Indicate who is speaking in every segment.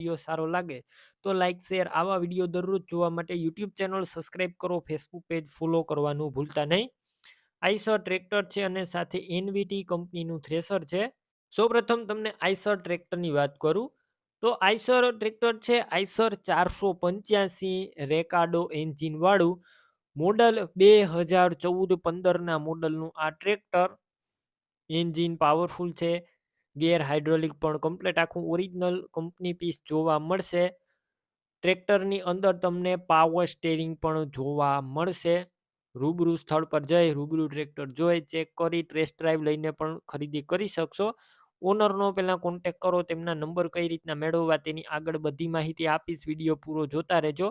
Speaker 1: Video સારો લાગે તો લાઇક શેર આવા વીડિયો દરરોજ જોવા માટે યુટ્યુબ ચેનલ સબસ્ક્રાઈબ કરો, ફેસબુક પેજ ફોલો કરવાનું ભૂલતા નહીં. આઈસર ટ્રેક્ટર છે અને સાથે એનવીટી કંપનીનું થ્રેસર છે. સૌપ્રથમ તમને આઈસર ટ્રેક્ટરની વાત કરું તો આઈસર ટ્રેક્ટર છે આઈસર ચારસો પંચ્યાસી રેકાડો એન્જિનવાળું મોડલ બે હજાર ચૌદ પંદરના મોડલનું આ ટ્રેક્ટર એન્જિન પાવરફુલ છે. ગેર હાઇડ્રોલિક પણ કમ્પ્લીટ આખું ઓરિજિનલ કંપની પીસ જોવા મળશે. ટ્રેક્ટરની અંદર તમને પાવર સ્ટેરિંગ પણ જોવા મળશે. રૂબરૂ સ્થળ પર જઈ રૂબરૂ ટ્રેક્ટર જોઈ ચેક કરી ટેસ્ટ ડ્રાઈવ લઈને પણ ખરીદી કરી શકશો. ઓનરનો પહેલાં કોન્ટેક કરો, તેમના નંબર કઈ રીતના મેળવવા તેની આગળ બધી માહિતી આપીશ. વીડિયો પૂરો જોતા રહેજો.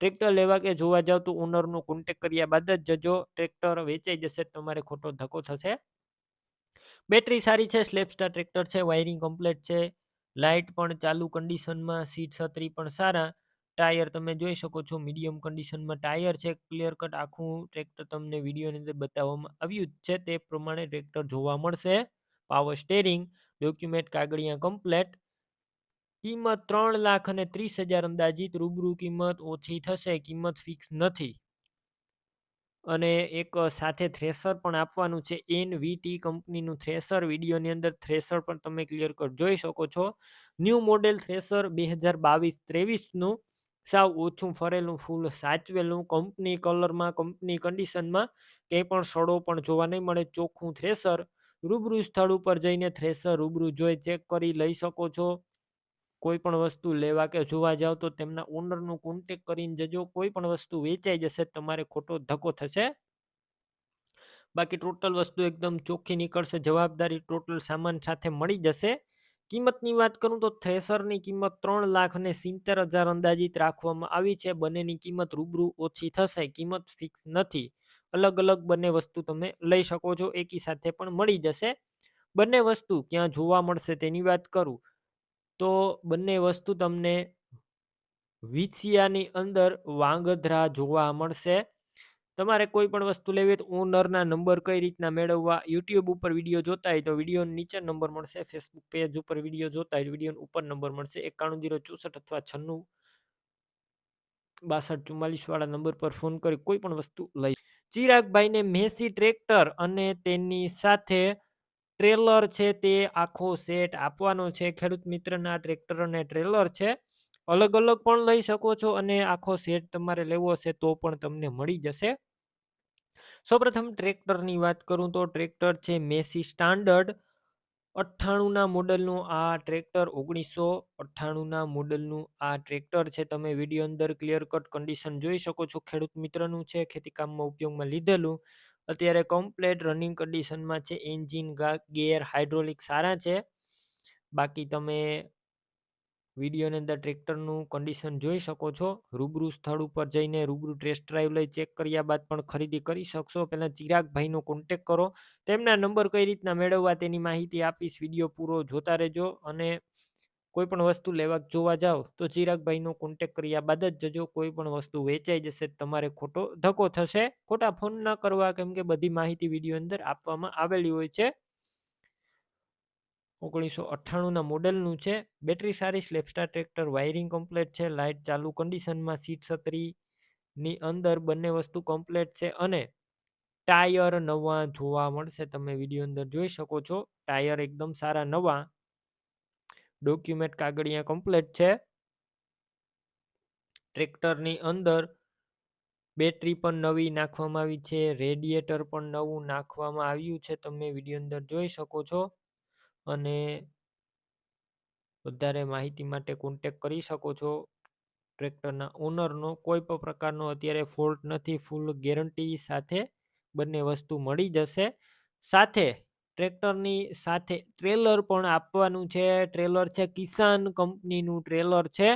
Speaker 1: ટ્રેક્ટર લેવા કે જોવા જાવ તો ઓનરનો કોન્ટેક કર્યા બાદ જ જજો. ટ્રેક્ટર વેચાઈ જશે, તમારે ખોટો ધક્કો થશે. બેટરી સારી છે સ્લેપસ્ટાર ટ્રેક્ટર છે, વાયરિંગ કમ્પ્લીટ છે લાઇટ પણ ચાલુ કન્ડિશનમાં, સીટ છત્રી પણ સારા. ટાયર તમે જોઈ શકો છો, મીડિયમ કન્ડિશનમાં ટાયર છે, ક્લિયર કટ આખું ટ્રેક્ટર તમને વિડીયોની અંદર બતાવવામાં આવ્યું જ છે, તે પ્રમાણે ટ્રેક્ટર જોવા મળશે. પાવર સ્ટેરિંગ, ડોક્યુમેન્ટ કાગળિયા કમ્પ્લેટ. કિંમત ત્રણ લાખ અને ત્રીસ હજાર અંદાજિત, રૂબરૂ કિંમત ઓછી થશે, કિંમત ફિક્સ નથી. અને એક સાથે થ્રેસર પણ આપવાનું છે. એન વીટી કંપનીનું થ્રેસર વિડીયોની અંદર થ્રેસર પણ તમે ક્લિયર કટ જોઈ શકો છો. ન્યૂ મોડેલ થ્રેસર બે હજાર બાવીસ ત્રેવીસનું સાવ ઓછું ફરેલું, ફૂલ સાચવેલું. કંપની કલરમાં, કંપની કન્ડિશનમાં ક્યાંય પણ સડો પણ જોવા નહીં મળે. ચોખ્ખું થ્રેસર રૂબરૂ સ્થળ ઉપર જઈને થ્રેસર રૂબરૂ જોઈ ચેક કરી લઈ શકો છો. કોઈ પણ વસ્તુ લેવા કે જોવા જાવ તો તેમના ઓનરનું કોન્ટેક કરીને જજો કોઈ પણ વસ્તુ વેચાઈ જશે તમારે ખોટો ધક્કો થશે. બાકી ટોટલ વસ્તુ એકદમ ચોખ્ખી નીકળશે, જવાબદારી ટોટલ સામાન સાથે મળી જશે. કિંમતની વાત કરું તો થ્રેસરની કિંમત ત્રણ લાખ અને સિત્તેર હજાર અંદાજિત રાખવામાં આવી છે. બંનેની કિંમત રૂબરૂ ઓછી થશે, કિંમત ફિક્સ નથી. અલગ અલગ બંને વસ્તુ તમે લઈ શકો છો, એકી સાથે પણ મળી જશે. બંને વસ્તુ ક્યાં જોવા મળશે તેની વાત કરું. તો બંને વસ્તુ તમને વિછિયાની અંદર વાંગધ્રા જોવા મળશે. તમારે કોઈ પણ વસ્તુ લેવી હોય તો ઓનરના નંબર કઈ રીતના મેળવવા, યુટ્યુબ ઉપર વીડિયો જોતા હોય તો વીડિયો નીચે નંબર મળશે, ફેસબુક પેજ ઉપર વીડિયો જોતા હોય વીડિયો ઉપર નંબર મળશે. એકાણું જીરો ચોસઠ અથવા છન્નું બાસઠ ચુમ્માલીસ વાળા નંબર પર ફોન કરી કોઈ પણ વસ્તુ લઈ ચિરાગભાઈને મેસી ટ્રેક્ટર અને તેની સાથે ટ્રેલર છે તે આખો સેટ આપવાનો છે. ખેડૂત મિત્રના ટ્રેક્ટર અને ટ્રેલર છે. અલગ અલગ પણ લઈ શકો છો અને આખો સેટ તમારે લેવો છે તો પણ તમને મળી જશે. સૌપ્રથમ ટ્રેક્ટરની વાત કરું તો ટ્રેક્ટર છે મેસી સ્ટાન્ડર્ડ. અઠ્ઠાણુંના મોડલનું આ ટ્રેક્ટર, ઓગણીસો અઠ્ઠાણુંના મોડલનું આ ટ્રેક્ટર છે. તમે વીડિયો અંદર ક્લિયર કટ કન્ડિશન જોઈ શકો છો. ખેડૂત મિત્રનું છે. ખેતીકામમાં ઉપયોગમાં લીધેલું. અત્યારે કમ્પ્લેટ રનિંગ કન્ડિશનમાં છે એન્જિન ગેર હાઇડ્રોલિક સારા છે. બાકી તમે વિડીયોની અંદર ટ્રેક્ટરનું કન્ડિશન જોઈ શકો છો. રૂબરૂ સ્થળ ઉપર જઈને રૂબરૂ ટેસ્ટ ડ્રાઈવ લઈ ચેક કર્યા બાદ પણ ખરીદી કરી શકશો. પહેલાં ચિરાગભાઈનો કોન્ટેક કરો. તેમના નંબર કઈ રીતના મેળવવા તેની માહિતી આપીશ. વીડિયો પૂરો જોતા રહેજો અને કોઈ પણ વસ્તુ લેવા જોવા જાઓ તો ચિરાગભાઈનો કોન્ટેક કર્યા બાદ જ જજો કોઈ પણ વસ્તુ વેચાઈ જશે, તમારે ખોટો ધક્કો થશે. ખોટા ફોન ન કરવા કેમ કે બધી માહિતી વીડિયો અંદર આપવામાં આવેલી હોય છે. ઓગણીસો અઠ્ઠાણુંના મોડેલનું છે. બેટરી સારી self starter tractor wiring complete છે. લાઇટ ચાલુ કન્ડિશનમાં સીટ છત્રીની અંદર બંને વસ્તુ કમ્પ્લેટ છે અને ટાયર નવા જોવા મળશે. તમે વીડિયો અંદર જોઈ શકો છો. ટાયર એકદમ સારા નવા ડોક્યુમેન્ટ કાગળિયા કમ્પ્લેટ છે. ટ્રેક્ટરની અંદર બેટરી પણ નવી નાખવામાં આવી છે. રેડિએટર પણ નવું નાખવામાં આવ્યું છે. તમે વીડિયો અંદર જોઈ શકો છો. અને વધારે માહિતી માટે કોન્ટેક કરી શકો છો. ટ્રેક્ટરના ઓનરનો કોઈ પણ પ્રકારનો અત્યારે ફોલ્ટ નથી. ફૂલ ગેરંટી સાથે બંને વસ્તુ મળી જશે. સાથે ટ્રેક્ટરની સાથે ટ્રેલર પણ આપવાનું છે. ટ્રેલર છે કિસાન કંપનીનું ટ્રેલર છે.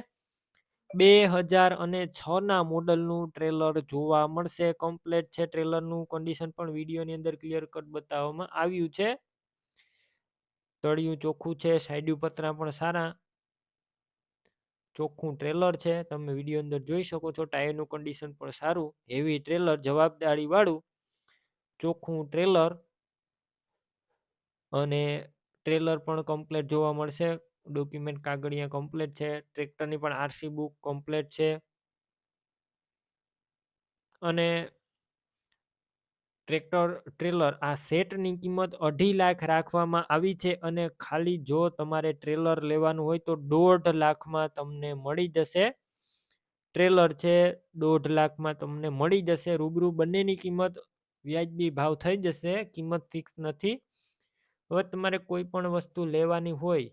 Speaker 1: બે હજાર અને છના મોડલનું ટ્રેલર જોવા મળશે. કમ્પ્લેટ છે ટ્રેલરનું. કન્ડિશન પણ વિડીયોની અંદર ક્લિયર કટ બતાવવામાં આવ્યું છે. તળિયું ચોખ્ખું છે. સાઈડ પતરા પણ સારા ચોખ્ખું ટ્રેલર છે. તમે વીડિયો અંદર જોઈ શકો છો. ટાયરનું કન્ડિશન પણ સારું. હેવી ટ્રેલર જવાબદારી વાળું ચોખ્ખું ટ્રેલર અને ટ્રેલર પણ કમ્પ્લીટ જોવા મળશે. ડોક્યુમેન્ટ કાગળિયા કમ્પ્લીટ છે, ટ્રેક્ટરની પણ આરસી બુક કમ્પ્લીટ છે. અને ટ્રેક્ટર, ટ્રેલર આ સેટની કિંમત અઢી લાખ રાખવામાં આવી છે અને ખાલી જો તમારે ટ્રેલર લેવાનું હોય તો દોઢ લાખમાં તમને મળી જશે. ટ્રેલર છે, દોઢ લાખમાં તમને મળી જશે. રૂબરૂ બંનેની કિંમત વ્યાજબી ભાવ થઈ જશે, કિંમત ફિક્સ નથી. હવે તમારે કોઈ પણ વસ્તુ લેવાની હોય,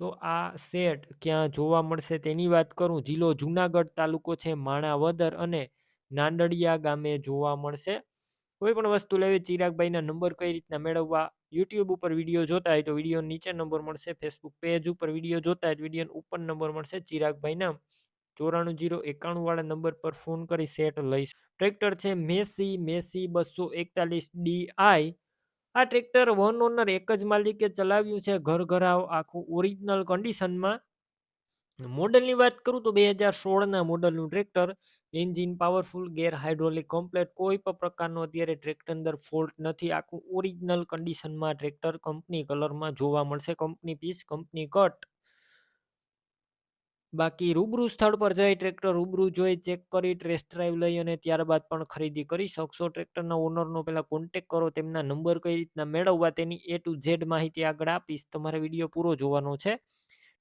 Speaker 1: તો આ સેટ ક્યાં જોવા મળશે તેની વાત કરું. જિલ્લો જુનાગઢ તાલુકો છે માણાવદર અને નાંદડિયા ગામે જોવા મળશે. કોઈ પણ વસ્તુ લેવી ચિરાગભાઈના નંબર કઈ રીતના મેળવવા, યુટ્યુબ ઉપર વીડિયો જોતા હોય તો વીડિયો નીચે નંબર મળશે, ફેસબુક પેજ ઉપર વીડિયો જોતા હોય તો વીડિયો ઉપર નંબર મળશે. ચિરાગભાઈના ચોરાણું જીરો એકાણું વાળા નંબર પર ફોન કરી સેટ લઈશ. ટ્રેક્ટર છે મેસી મેસી બસો એકતાલીસ ડી આઈ આ ટ્રેક્ટર વન ઓનર એક જ માલિકે ચલાવ્યું છે ઘર ઘરાવ આખું ઓરિજિનલ કન્ડિશનમાં મોડલની વાત કરું તો બે હજાર સોળના મોડલનું tractor engine powerful gear hydraulic complete કોઈ પણ પ્રકારનો અત્યારે ટ્રેક્ટર અંદર ફોલ્ટ નથી. આખું ઓરિજિનલ કન્ડિશનમાં ટ્રેક્ટર કંપની કલરમાં જોવા મળશે. કંપની પીસ કંપની કટ બાકી રૂબરૂ સ્થળ પર જઈ ટ્રેક્ટર રૂબરૂ જોઈ, ચેક કરી, ટેસ્ટ ડ્રાઈવ લઈ અને ત્યારબાદ પણ ખરીદી કરી. શકશો ટ્રેક્ટરના ઓનરનો પહેલાં કોન્ટેક કરો, તેમના નંબર કઈ રીતના મેળવવા તેની એ ટુ ઝેડ માહિતી આગળ આપીશ. તમારે વીડિયો પૂરો જોવાનો છે.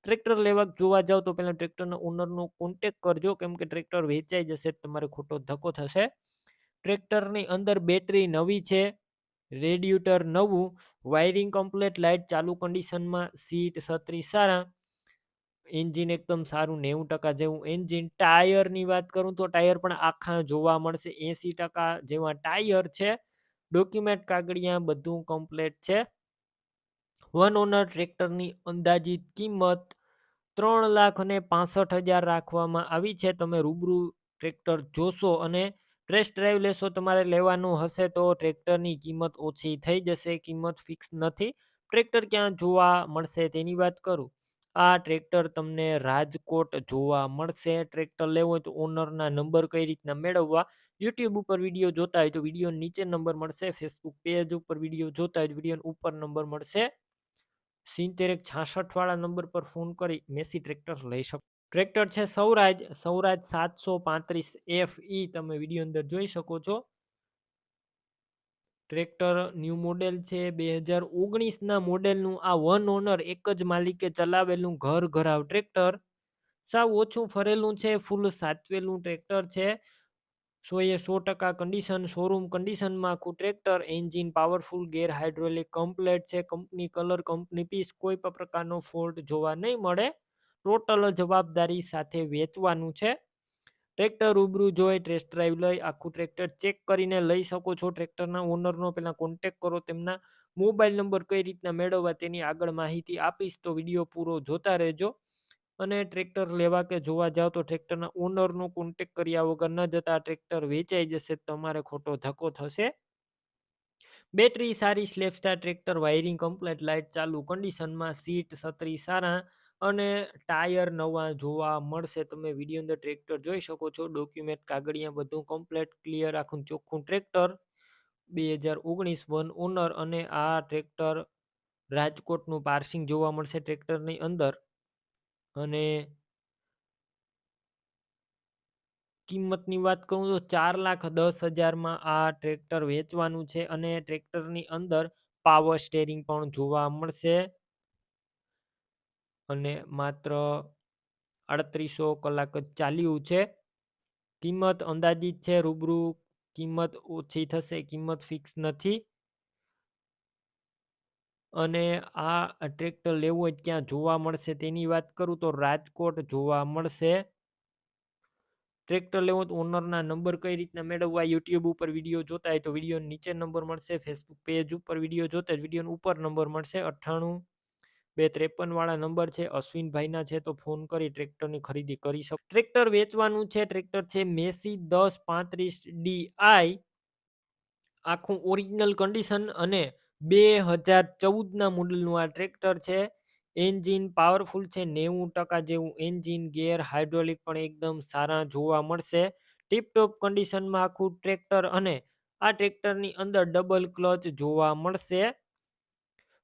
Speaker 1: ટ્રેક્ટર લેવા જોવા જાઓ તો પહેલાં ટ્રેક્ટરના ઓનરનો કોન્ટેક કરજો, કેમ કે ટ્રેક્ટર વેચાઈ જશે, તમારે ખોટો ધક્કો થશે. ટ્રેક્ટરની અંદર બેટરી નવી છે, રેડિયુટર નવું, વાયરિંગ કમ્પ્લેટ, લાઇટ, ચાલુ કન્ડિશનમાં સીટ, છત્રી સારા એન્જિન એકદમ સારું નેવું ટકા જેવું એન્જિન ટાયરની વાત કરું તો ટાયર પણ આખા જોવા મળશે. એંસી ટકા જેવા ટાયર છે. ડોક્યુમેન્ટ કાગળિયા બધું કમ્પ્લેટ છે. વન ઓનર ટ્રેક્ટરની અંદાજિત કિંમત ત્રણ લાખ અને પાસઠ હજાર રાખવામાં આવી છે. તમે રૂબરૂ ટ્રેક્ટર જોશો અને ટેસ્ટ ડ્રાઈવ લેશો તમારે લેવાનું હશે તો ટ્રેક્ટરની કિંમત ઓછી થઈ જશે. કિંમત ફિક્સ નથી. ટ્રેક્ટર ક્યાં જોવા મળશે તેની વાત કરું. આ ટ્રેક્ટર તમને રાજકોટ જોવા મળશે. ટ્રેક્ટર લેવો હોય તો ઓનરના નંબર કઈ રીતના મેળવવા? યુટ્યુબ ઉપર વીડિયો જોતા હોય તો વીડિયો નીચે નંબર મળશે. ફેસબુક પેજ ઉપર વીડિયો જોતા હોય તો વીડિયો ઉપર નંબર મળશે. સિત્તેરેક છાસઠ વાળા નંબર પર ફોન કરી મેસી ટ્રેક્ટર લઈ શકો. ટ્રેક્ટર છે સૌરાજ સૌરાજ સાતસો પાંત્રીસ એફ ઈ તમે વીડિયો અંદર જોઈ શકો છો. ટ્રેક્ટર ન્યૂ મોડેલ છે, બે હજાર ઓગણીસના મોડેલનું આ વન ઓનર એક જ માલિકે ચલાવેલું ઘર ઘરાવ ટ્રેક્ટર. સાવ ઓછું ફરેલું છે, ફૂલ સાચવેલું ટ્રેક્ટર છે. સો એ સો ટકા કન્ડિશન શોરૂમ કન્ડિશનમાં આખું tractor engine powerful gear hydraulic complete છે કંપની કલર કંપની પીસ કોઈ પણ પ્રકારનો ફોલ્ટ જોવા નહીં મળે. ટોટલ જવાબદારી સાથે વેચવાનું છે. ટ્રેક્ટર રૂબરૂ જોઈ ટેસ્ટ ડ્રાઈવ લઈ, આખું ટ્રેક્ટર ચેક કરીને લઈ શકો છો. ટ્રેક્ટરના ઓનરનો પહેલાં કોન્ટેક કરો, તેમના મોબાઈલ નંબર કઈ રીતના મેળવવા તેની આગળ માહિતી આપીશ, તો વીડિયો પૂરો જોતા રહેજો. અને ટ્રેક્ટર લેવા કે જોવા જાઓ તો ટ્રેક્ટરના ઓનરનો કોન્ટેક કર્યા વગર ન જતા ટ્રેક્ટર વેચાઈ જશે, તમારે ખોટો ધક્કો થશે. બેટરી સારી self starter tractor wiring complete light ચાલુ કન્ડિશનમાં સીટ છત્રી સારા અને ટાયર નવા જોવા મળશે. તમે વીડિયો અંદર ટ્રેક્ટર જોઈ શકો છો. ડોક્યુમેન્ટ કાગળિયા બધું કમ્પ્લેટ ક્લિયર આખું ચોખ્ખું ટ્રેક્ટર બે હજાર ઓગણીસ વન ઓનર અને આ ટ્રેક્ટર રાજકોટનું પાર્સિંગ જોવા મળશે ટ્રેક્ટરની અંદર. અને કિંમતની વાત કરું તો ચાર લાખ દસ હજારમાં આ ટ્રેક્ટર વેચવાનું છે અને ટ્રેક્ટરની અંદર પાવર સ્ટેરિંગ પણ જોવા મળશે. અને માત્ર આડત્રીસો કલાક જ ચાલ્યું છે. કિંમત અંદાજિત છે રૂબરૂ કિંમત ઓછી થશે, કિંમત ફિક્સ નથી. અને આ ટ્રેક્ટર લેવું હોય ક્યાં જોવા મળશે તેની વાત કરું તો રાજકોટ જોવા મળશે. ટ્રેક્ટર લેવું તો ઓનરના નંબર કઈ રીતના મેળવવા યુટ્યુબ ઉપર વીડિયો જોતા હોય તો વીડિયો નીચે નંબર મળશે ફેસબુક પેજ ઉપર વીડિયો જોતા જ વીડિયો ઉપર નંબર મળશે, અઠ્ઠાણું બે ત્રેપન વાળા નંબર છે, અશ્વિનભાઈના છે, તો ફોન કરી ટ્રેક્ટરની ખરીદી કરી શકો. ટ્રેક્ટર વેચવાનું છે, ટ્રેક્ટર છે મેસી દસ પાંત્રીસ ડી આઈ. આખું ઓરિજિનલ કન્ડિશન અને બે હજાર ચૌદના મોડલનું આ ટ્રેક્ટર છે. એન્જિન પાવરફુલ છે, નેવું ટકા જેવું એન્જિન ગેર હાઇડ્રોલિક પણ એકદમ સારા જોવા મળશે. ટીપટોપ કન્ડિશનમાં આખું ટ્રેક્ટર અને આ ટ્રેક્ટરની અંદર ડબલ ક્લચ જોવા મળશે.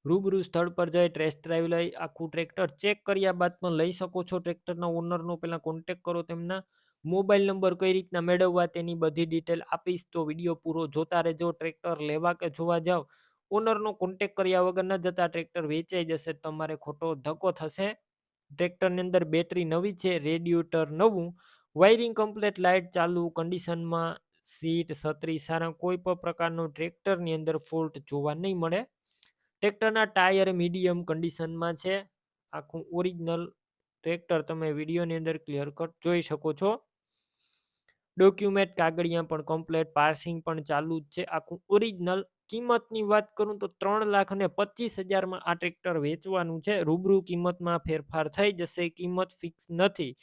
Speaker 1: રૂબરૂ સ્થળ પર જઈ ટેસ્ટ ડ્રાઈવ લઈ, આખું ટ્રેક્ટર ચેક કર્યા બાદ પણ લઈ શકો છો. ટ્રેક્ટરના ઓનરનો પહેલાં કોન્ટેક કરો તેમના. મોબાઈલ નંબર કઈ રીતના મેળવવા તેની બધી ડિટેલ આપીશ તો વીડિયો પૂરો જોતા રહેજો. ટ્રેક્ટર લેવા કે જોવા જાઓ ઓનરનો કોન્ટેક કર્યા વગર ન જતા ટ્રેક્ટર વેચાઈ જશે. તમારે ખોટો ધક્કો થશે. ટ્રેક્ટરની અંદર બેટરી નવી છે રેડિયુટર નવું. વાયરિંગ કમ્પ્લેટ લાઇટ ચાલુ કન્ડિશનમાં સીટ છત્રી, સારા કોઈ પણ પ્રકારનો ટ્રેક્ટરની અંદર ફોલ્ટ જોવા નહીં મળે. ટ્રેક્ટરના ટાયર મીડિયમ કન્ડિશનમાં છે. આખું ઓરિજિનલ ટ્રેક્ટર તમે વિડીયોની અંદર ક્લિયર કટ જોઈ શકો છો. ડોક્યુમેન્ટ કાગળિયા પણ કમ્પ્લેટ, પાર્સિંગ પણ ચાલુ જ છે. આખું ઓરિજિનલ કિંમતની વાત કરું તો ત્રણ લાખ અને પચીસ હજારમાં આ ટ્રેક્ટર વેચવાનું છે. રૂબરૂ કિંમતમાં ફેરફાર થઈ જશે, કિંમત ફિક્સ નથી.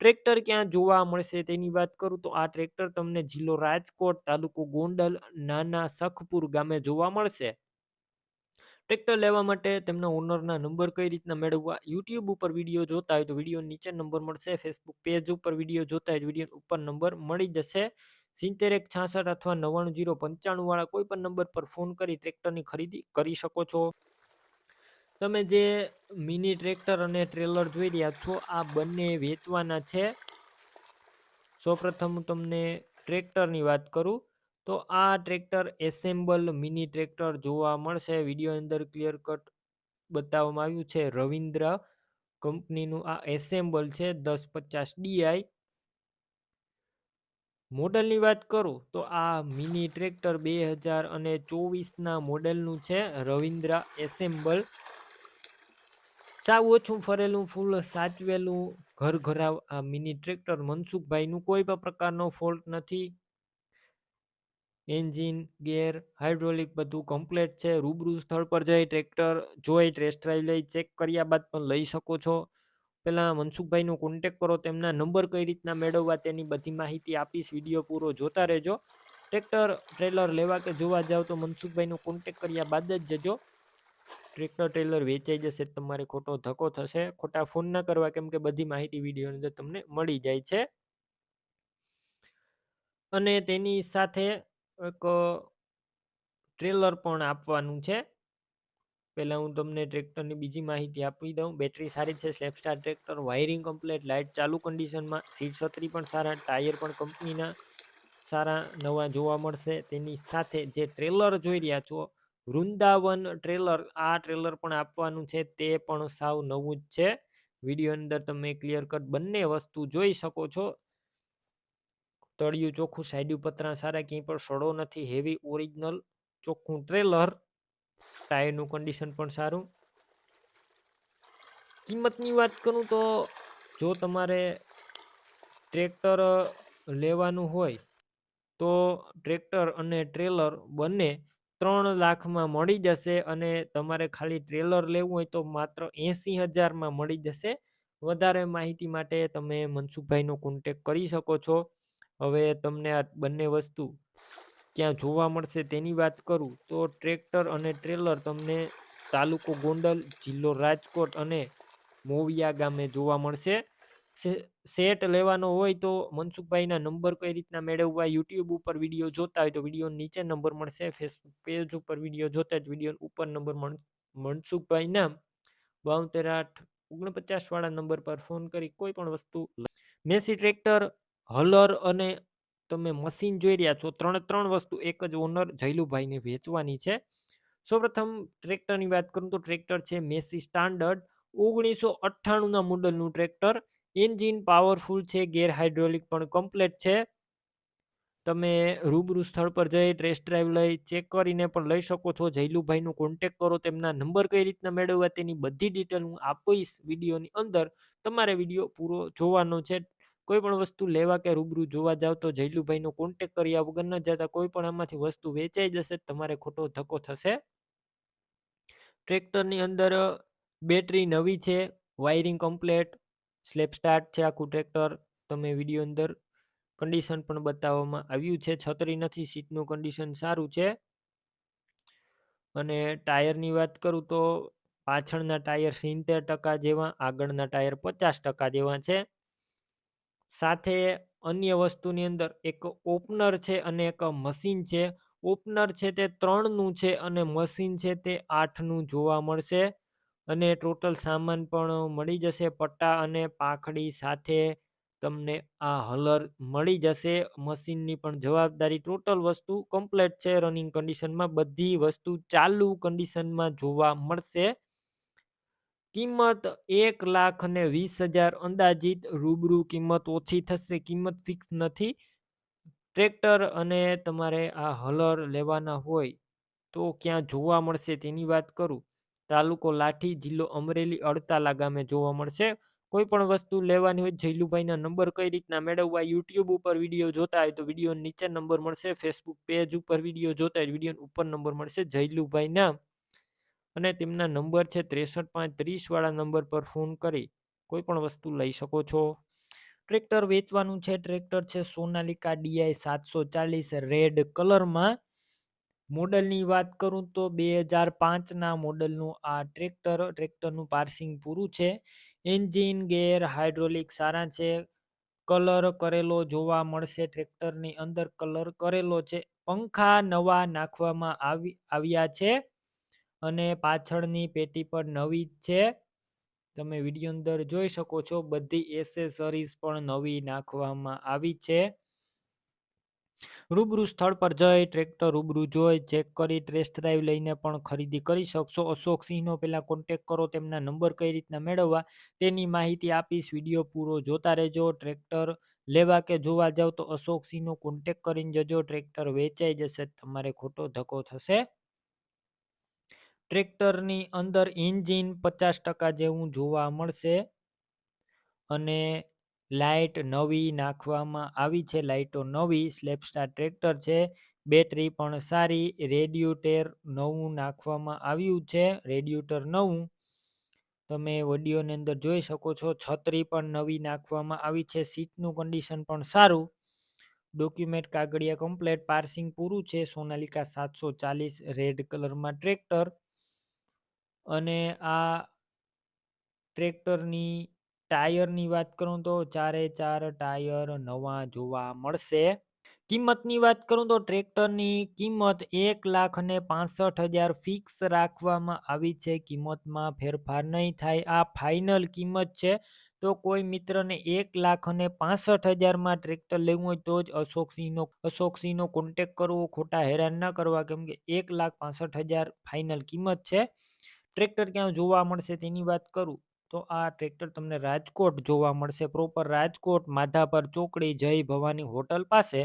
Speaker 1: ટ્રેક્ટર ક્યાં જોવા મળશે તેની વાત કરું તો આ ટ્રેક્ટર તમને જિલ્લો રાજકોટ, તાલુકો ગોંડલ, નાના સખપુર ગામે જોવા મળશે. ટ્રેક્ટર લેવા માટે તેમના ઓનરના નંબર કઈ રીતના મેળવવા? યુટ્યુબ ઉપર વીડિયો જોતા હોય તો વીડિયો નીચે નંબર મળશે. ફેસબુક પેજ ઉપર વીડિયો જોતા હોય વીડિયો ઉપર નંબર મળી જશે. સિત્તેર એક છાસઠ અથવા નવ્વાણું જીરો પંચાણું વાળા કોઈ પણ નંબર પર ફોન કરી ટ્રેક્ટરની ખરીદી કરી શકો છો. તમે જે મિની ટ્રેક્ટર અને ટ્રેલર જોઈ રહ્યા છો, આ બંને વેચવાના છે. સૌપ્રથમ હું તમને ટ્રેક્ટરની વાત કરું. તો આ ટ્રેક્ટર એસેમ્બલ મિની ટ્રેક્ટર જોવા મળશે. વીડિયો અંદર ક્લિયર કટ બતાવવામાં આવ્યું છે. રવિન્દ્ર કંપનીનું આ એસેમ્બલ છે દસ પચાસ ડીઆઈ મોડલની વાત કરું તો આ મિની ટ્રેક્ટર બે હજાર અને ચોવીસના મોડેલનું છે. રવિન્દ્ર એસેમ્બલ. સાવ ઓછું ફરેલું, ફૂલ સાચવેલું, ઘર ઘરાવ આ મિની ટ્રેક્ટર મનસુખભાઈનું કોઈ પણ પ્રકારનો ફોલ્ટ નથી. એન્જિન, ગેર, હાઇડ્રોલિક બધું કમ્પ્લીટ છે. રૂબરૂ સ્થળ પર જઈ ટ્રેક્ટર જોઈ ટેસ્ટ ડ્રાઈવ લઈ ચેક કર્યા બાદ પણ લઈ શકો છો. પહેલાં મનસુખભાઈનો કોન્ટેક કરો, તેમના નંબર કઈ રીતના મેળવવા તેની બધી માહિતી આપીશ. વીડિયો પૂરો જોતા રહેજો. ટ્રેક્ટર, ટ્રેલર લેવા કે જોવા જાવ તો મનસુખભાઈનો કોન્ટેક કર્યા બાદ જ જજો. ટ્રેક્ટર, ટ્રેલર વેચાઈ જશે, તમારે ખોટો ધક્કો થશે. ખોટા ફોન ના કરવા કેમ કે બધી માહિતી વિડીયોની અંદર તમને મળી જાય છે. અને તેની સાથે એક ટ્રેલર પણ આપવાનું છે. પહેલાં હું તમને ટ્રેક્ટરની બીજી માહિતી આપી દઉં. બેટરી સારી છે self starter tractor, wiring complete, light ચાલુ કન્ડિશનમાં, સીટ છત્રી પણ સારા, ટાયર પણ કંપનીના સારા, નવા જોવા મળશે. તેની સાથે જે ટ્રેલર જોઈ રહ્યા છો, વૃંદાવન ટ્રેલર, આ ટ્રેલર પણ આપવાનું છે, તે પણ સાવ નવું જ છે. વીડિયો અંદર તમે ક્લિયર કટ બંને વસ્તુ જોઈ શકો છો. તળિયું ચોખ્ખું સાઈડ પતરા સારા ક્યાંય પણ સડો નથી હેવી ઓરિજિનલ ચોખ્ખું ટ્રેલર ટાયરનું કન્ડિશન પણ સારું. કિંમતની વાત કરું તો જો તમારે ટ્રેક્ટર લેવાનું હોય, તો ટ્રેક્ટર અને ટ્રેલર બંને ત્રણ લાખમાં મળી જશે અને તમારે ખાલી ટ્રેલર લેવું હોય તો માત્ર એંસી હજારમાં મળી જશે. વધારે માહિતી માટે તમે મનસુખભાઈનો કોન્ટેક કરી શકો છો. હવે તમને આ બંને વસ્તુ ક્યાં જોવા મળશે તેની વાત કરું, તો ટ્રેક્ટર અને ટ્રેલર તમને તાલુકો ગોંડલ, જિલ્લો રાજકોટ અને મોવિયા ગામે જોવા મળશે. સેટ લેવાનો હોય તો મનસુખભાઈના નંબર કઈ રીતના મેળવવા યુટ્યુબ ઉપર વીડિયો જોતા હોય તો વીડિયો નીચે નંબર મળશે, ફેસબુક પેજ ઉપર વીડિયો જોતા જ વીડિયો ઉપર નંબર મનસુખભાઈના બાવતેર આઠ ઓગણપચાસ વાળા નંબર પર ફોન કરી કોઈ પણ વસ્તુ મેસી ટ્રેક્ટર હલર અને તમે મશીન જોઈ રહ્યા છો, ત્રણે ત્રણ વસ્તુ, એક જ ઓનર જયલુભાઈને વેચવાની છે. સૌપ્રથમ ટ્રેક્ટરની વાત કરું તો ટ્રેક્ટર છે મેસી સ્ટાન્ડર્ડ, ઓગણીસો અઠ્ઠાણુંના મોડલનું ટ્રેક્ટર. એન્જિન પાવરફુલ છે, ગેર હાઇડ્રોલિક પણ કમ્પ્લેટ છે. તમે રૂબરૂ સ્થળ પર જઈ ટેસ્ટ ડ્રાઈવ લઈ, ચેક કરીને પણ લઈ શકો છો. જયલુભાઈનો કોન્ટેક કરો, તેમના નંબર કઈ રીતના મેળવવા તેની બધી ડિટેલ હું આપીશ વિડીયોની અંદર. તમારે વીડિયો પૂરો જોવાનો છે. કોઈ પણ વસ્તુ લેવા કે રૂબરૂ જોવા જાવ તો જયલુભાઈનો કોન્ટેક કર્યા વગર ન જતા કોઈ પણ આમાંથી વસ્તુ વેચાઈ જશે તમારે ખોટો ધક્કો થશે. ટ્રેક્ટરની અંદર બેટરી નવી છે વાયરિંગ કમ્પ્લેટ સ્લેપ સ્ટાર્ટ છે આખું ટ્રેક્ટર. તમે વીડિયો અંદર કન્ડિશન પણ બતાવવામાં આવ્યું છે, છત્રી નથી, સીટનું કન્ડિશન સારું છે. અને ટાયરની વાત કરું તો પાછળના ટાયર સિત્તેર ટકા જેવા, આગળના ટાયર પચાસ ટકા જેવા છે. સાથે અન્ય વસ્તુની અંદર એક ઓપનર છે અને એક મશીન છે. ઓપનર છે તે ત્રણનું છે અને મશીન છે તે આઠનું જોવા મળશે અને ટોટલ સામાન પણ મળી જશે પટ્ટા અને પાંખડી સાથે તમને આ હલર મળી જશે. મશીનની પણ જવાબદારી ટોટલ વસ્તુ કમ્પ્લેટ છે. રનિંગ કન્ડિશનમાં બધી વસ્તુ ચાલુ કન્ડિશનમાં જોવા મળશે. કિંમત એક લાખ અને વીસ હજાર અંદાજિત રૂબરૂ કિંમત ઓછી થશે, કિંમત ફિક્સ નથી. ટ્રેક્ટર અને તમારે આ હલર લેવાના હોય તો ક્યાં જોવા મળશે તેની વાત કરું. તાલુકો લાઠી જિલ્લો અમરેલી અડતાલા ગામે જોવા મળશે. કોઈ પણ વસ્તુ લેવાની હોય, જયલુભાઈના નંબર કઈ રીતના મેળવવા, યુટ્યુબ ઉપર વીડિયો જોતા હોય તો વીડિયો નીચે નંબર મળશે, ફેસબુક પેજ ઉપર વીડિયો જોતા હોય વીડિયો ઉપર નંબર મળશે, જયલુભાઈના અને તેમના નંબર છે ત્રેસઠ પાંચ ત્રીસવાળા નંબર પર ફોન કરી કોઈ પણ વસ્તુ લઈ શકો છો. ટ્રેક્ટર વેચવાનું છે. ટ્રેક્ટર છે સોનાલિકા ડીઆઈ સાતસો ચાલીસ રેડ કલરમાં. મોડલની વાત કરું તો બે હજાર પાંચના મોડલનું આ ટ્રેક્ટર, ટ્રેક્ટરનું પાર્સિંગ પૂરું છે. એન્જિન, ગેર, હાઇડ્રોલિક સારા છે. કલર કરેલો જોવા મળશે. ટ્રેક્ટરની અંદર કલર કરેલો છે. પંખા નવા નાખવામાં આવી, આવ્યા છે. અને પાછળની પેટી પર નવી જ છે. તમે વીડિયો અંદર જોઈ શકો છો, બધી એસેસરીઝ પણ નવી નાખવામાં આવી છે. રૂબરૂ સ્થળ પર જઈ ટ્રેક્ટર રૂબરૂ જોઈ, ચેક કરી, ટેસ્ટ ડ્રાઈવ લઈને પણ ખરીદી કરી શકશો. અશોક સિંહનો પહેલાં કોન્ટેક કરો, તેમના નંબર કઈ રીતના મેળવવા તેની માહિતી આપીશ. વીડિયો પૂરો જોતા રહેજો, ટ્રેક્ટર લેવા કે જોવા જાવ તો અશોક સિંહનો કોન્ટેક કરીને જજો. ટ્રેક્ટર વેચાઈ જશે, તમારે ખોટો ધક્કો થશે. ટ્રેક્ટરની અંદર એન્જિન પચાસ ટકા જેવું જોવા મળશે. અને લાઇટ નવી નાખવામાં આવી છે. લાઇટો નવી સ્લેપસ્ટાર ટ્રેક્ટર છે. બેટરી પણ સારી. રેડિયુટેર નવું નાખવામાં આવ્યું છે. રેડિયુટર નવું. તમે ઓડિયોની અંદર જોઈ શકો છો. છત્રી પણ નવી નાખવામાં આવી છે. સીટનું કન્ડિશન પણ સારું. ડોક્યુમેન્ટ કાગળિયા કમ્પ્લેટ. પાર્સિંગ પૂરું છે. સોનાલિકા સાતસો ચાલીસ રેડ કલરમાં ટ્રેક્ટર. અને આ ટ્રેક્ટરની ટાયરની વાત કરું તો ચારે ચાર ટાયર નવા જોવા મળશે. કિંમતની વાત કરું તો ટ્રેક્ટરની કિંમત એક લાખ અને પાસઠ હજાર ફિક્સ રાખવામાં આવી છે. કિંમતમાં ફેરફાર નહીં થાય. આ ફાઇનલ કિંમત છે. તો કોઈ મિત્રને એક લાખ અને પાસઠ હજારમાં ટ્રેક્ટર લેવું હોય તો જ અશોકસિંહનો અશોકસિંહનો કોન્ટેક કરવો ખોટા હેરાન ન કરવા. કેમ કે એક લાખ પાસઠ હજાર ફાઇનલ કિંમત છે. ટ્રેક્ટર ક્યાં જોવા મળશે તેની વાત કરું? તો આ ટ્રેક્ટર તમને રાજકોટ જોવા મળશે. પ્રોપર રાજકોટ, માધાપર, ચોકડી, જય ભવાની હોટલ પાસે.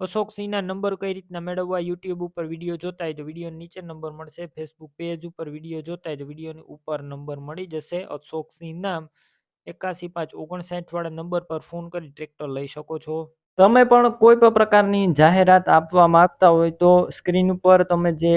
Speaker 1: અશોક સિંહના નંબર કઈ રીતના મેળવવા? યુટ્યુબ ઉપર વીડિયો જોતા હોય તો વીડિયો નીચે નંબર મળશે. ફેસબુક પેજ ઉપર વીડિયો જોતા હોય તો વિડીયોની ઉપર નંબર મળી જશે. અશોકસિંહ નામ એકાસી પાંચ ઓગણસાઠ વાળા નંબર પર ફોન કરી ટ્રેક્ટર લઈ શકો છો. તમે પણ કોઈ પણ પ્રકારની જાહેરાત આપવા માંગતા હોય તો સ્ક્રીન ઉપર તમે જે